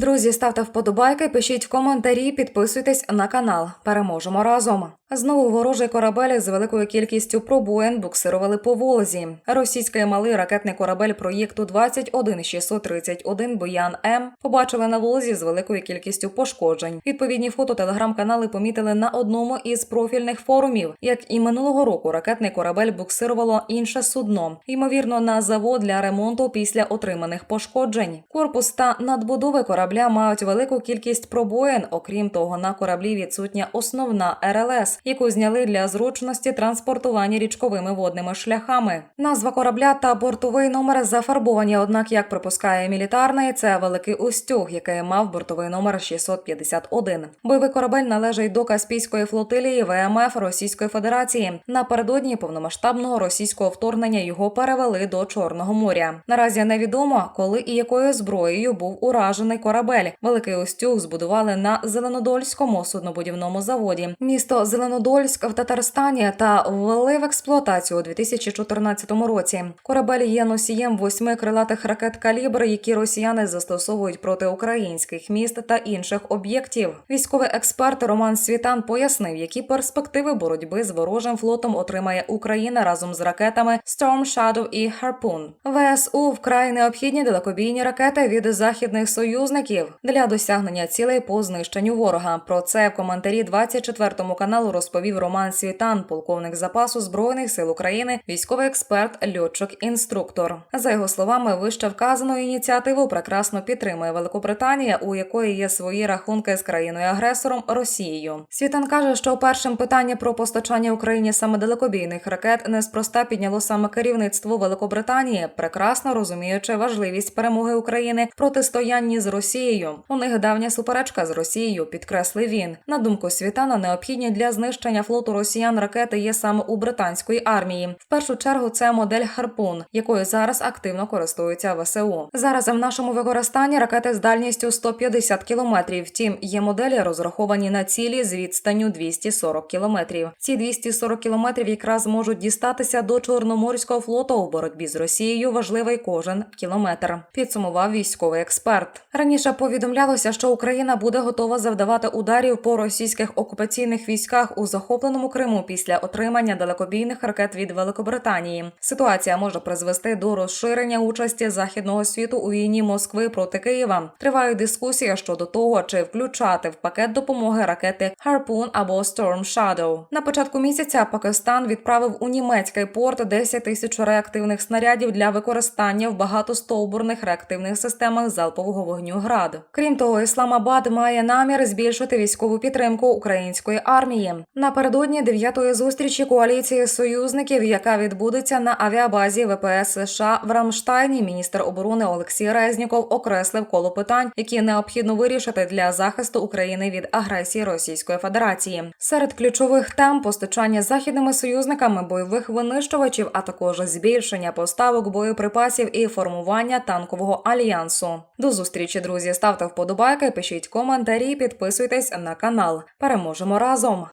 Друзі, ставте вподобайки, пишіть коментарі, підписуйтесь на канал. Переможемо разом. Знову ворожий корабель з великою кількістю пробоїн буксирували по Волзі. Російський малий ракетний корабель проєкту 21631 Боян М побачили на Волзі з великою кількістю пошкоджень. Відповідні фото телеграм-канали помітили на одному із профільних форумів. Як і минулого року, ракетний корабель буксирувало інше судно, ймовірно, на завод для ремонту після отриманих пошкоджень. Корпус та надбудови корабля мають велику кількість пробоїн. Окрім того, на кораблі відсутня основна РЛС, яку зняли для зручності транспортування річковими водними шляхами. Назва корабля та бортовий номер зафарбовані. Однак, як припускає мілітарний, це великий устюг, який мав бортовий номер 651. Бойовий корабель належить до Каспійської флотилії ВМФ Російської Федерації. Напередодні повномасштабного російського вторгнення його перевели до Чорного моря. Наразі невідомо, коли і якою зброєю був уражений корабель. Великий устюг збудували на Зеленодольському суднобудівному заводі. Місто Зеленодольськ в Татарстані та ввели в експлуатацію у 2014 році. Корабель є носієм восьми крилатих ракет калібр, які росіяни застосовують проти українських міст та інших об'єктів. Військовий експерт Роман Світан пояснив, які перспективи боротьби з ворожим флотом отримає Україна разом з ракетами Storm Shadow і Harpoon. ВСУ вкрай необхідні далекобійні ракети від західних союзників для досягнення цілей по знищенню ворога. Про це в коментарі 24 каналу розповів Роман Світан, полковник запасу збройних сил України, військовий експерт, льотчик, інструктор. За його словами, вище вказану ініціативу прекрасно підтримує Великобританія, у якої є свої рахунки з країною-агресором Росією. Світан каже, що першим питання про постачання Україні саме далекобійних ракет неспроста підняло саме керівництво Великобританії, прекрасно розуміючи важливість перемоги України в протистоянні з Росією. У них давня суперечка з Росією, підкреслив він. На думку Світана, необхідні для знищення флоту росіян ракети є саме у британської армії. В першу чергу це модель Харпун, якою зараз активно користуються ВСУ. Зараз в нашому використанні ракети з дальністю 150 кілометрів. Втім, є моделі розраховані на цілі з відстанню 240 кілометрів. Ці 240 кілометрів якраз можуть дістатися до Чорноморського флоту у боротьбі з Росією. Важливий кожен кілометр. Підсумував військовий експерт. Раніше повідомлялося, що Україна буде готова завдавати ударів по російських окупаційних військах у захопленому Криму після отримання далекобійних ракет від Великобританії. Ситуація може призвести до розширення участі західного світу у війні Москви проти Києва. Тривають дискусії щодо того, чи включати в пакет допомоги ракети Harpoon або Storm Shadow. На початку місяця Пакистан відправив у німецький порт 10 тисяч реактивних снарядів для використання в багатостовбурних реактивних системах залпового вогню ГРАД. Крім того, Ісламабад має намір збільшити військову підтримку української армії. Напередодні дев'ятої зустрічі коаліції союзників, яка відбудеться на авіабазі ВПС США в Рамштайні, міністр оборони Олексій Резніков окреслив коло питань, які необхідно вирішити для захисту України від агресії Російської Федерації. Серед ключових тем постачання західними союзниками бойових винищувачів, а також збільшення поставок боєприпасів і формування танкового альянсу. До зустрічі, друзі. Ставте вподобайки, пишіть коментарі, підписуйтесь на канал. Переможемо разом.